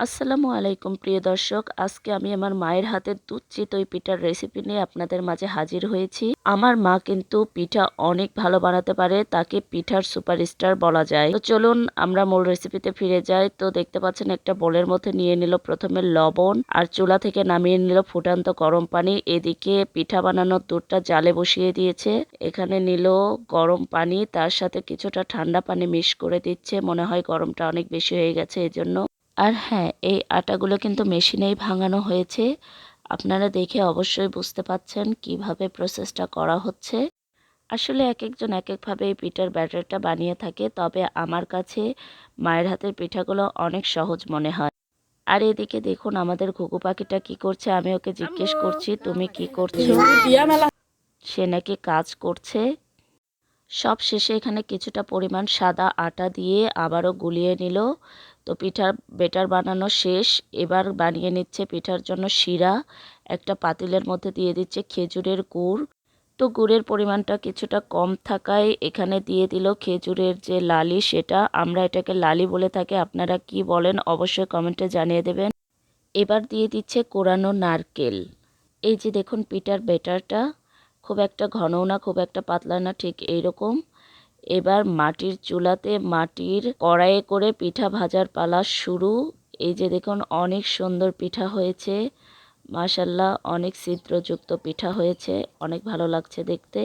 আসসালামু আলাইকুম, প্রিয় দর্শক। আজকে আমি আমার মায়ের হাতের দুধ চিতই পিঠার রেসিপি নিয়ে আপনাদের মাঝে হাজির হয়েছি। আমার মা কিন্তু পিঠা অনেক ভালো বানাতে পারে, তাকে পিঠার সুপারস্টার বলা যায়। তো চলুন, আমরা মূল রেসিপিতে ফিরে যাই। তো দেখতে পাচ্ছেন, একটা বোলের মধ্যে নিয়ে নিল প্রথমে লবণ আর চুলা থেকে নামিয়ে নিল ফুটান্ত গরম পানি। এদিকে পিঠা বানানোর দুধটা জালে বসিয়ে দিয়েছে। এখানে নিল গরম পানি, তার সাথে কিছুটা ঠান্ডা পানি মিক্স করে দিচ্ছে। মনে হয় গরমটা অনেক বেশি হয়ে গেছে, এজন্য আর হ্যাঁ এই আটাগুলো কিন্তু মেশিনেই ভাঙানো হয়েছে। আপনারা দেখে অবশ্যই বুঝতে পাচ্ছেন কীভাবে প্রসেসটা করা হচ্ছে। আসলে এক একজন এক একভাবে এই পিঠার ব্যাটারটা বানিয়ে থাকে তবে আমার কাছে মায়ের হাতের পিঠাগুলো অনেক সহজ মনে হয়। আর এদিকে দেখুন আমাদের ঘুঘু পাখিটা কি করছে আমি ওকে জিজ্ঞেস করছি তুমি কি করছ? সে নাকি কাজ করছে। সব শেষে এখানে কিছুটা পরিমাণ সাদা আটা দিয়ে আবারও গুলিয়ে নিল। তো পিঠার বেটার বানানো শেষ। এবার বানিয়ে নিচ্ছে পিঠার জন্য শিরা, একটা পাতিলের মধ্যে দিয়ে দিচ্ছে খেজুরের গুড়। তো গুড়ের পরিমাণটা কিছুটা কম থাকায় এখানে দিয়ে দিল খেজুরের যে লালি সেটা। আমরা এটাকে লালি বলে থাকি। আপনারা কি বলেন অবশ্যই কমেন্টে জানিয়ে দেবেন। এবার দিয়ে দিচ্ছে কোরানো নারকেল। এই যে দেখুন পিঠার বেটারটা, খুব একটা ঘনও না, খুব একটা পাতলা না, ঠিক এইরকম। এবার মাটির চুলাতে মাটির কড়াইয়ে করে পিঠা ভাজার পালা শুরু। এই যে দেখুন, অনেক সুন্দর পিঠা হয়েছে। মাশাল্লাহ অনেক ছিদ্রযুক্ত পিঠা হয়েছে। অনেক ভালো লাগছে দেখতে।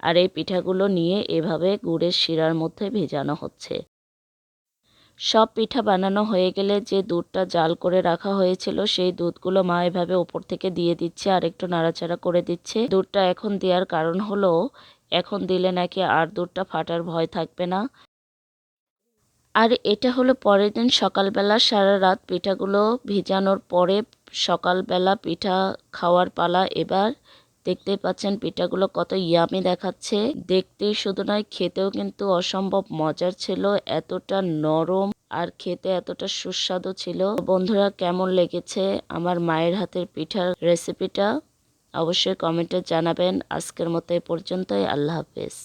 আর এই পিঠাগুলো নিয়ে এভাবে গুড়ের শিরার মধ্যে ভেজানো হচ্ছে। সব পিঠা বানানো হয়ে গেলে যে দুধটা জাল করে রাখা হয়েছিল, সেই দুধগুলো মা এভাবে ওপর থেকে দিয়ে দিচ্ছে আর একটু নাড়াচাড়া করে দিচ্ছে। দুধটা এখন দেওয়ার কারণ হলো, এখন দিলে নাকি আর দুধটা ফাটার ভয় থাকবে না। আর এটা হলো পরের দিন সকালবেলা, সারা রাত পিঠাগুলো ভিজানোর পরে সকালবেলা পিঠা খাওয়ার পালা। এবার দেখতেই পাচ্ছেন পিঠাগুলো কত ইয়ামি দেখাচ্ছে। দেখতেই শুধু নয়, খেতেও কিন্তু অসম্ভব মজার ছিল, এতটা নরম আর খেতে এতটা সুস্বাদু ছিল। বন্ধুরা, কেমন লেগেছে আমার মায়ের হাতের পিঠার রেসিপিটা অবশ্যই কমেন্টে জানাবেন। আজকের মতো এ পর্যন্তই, আল্লাহ হাফেজ।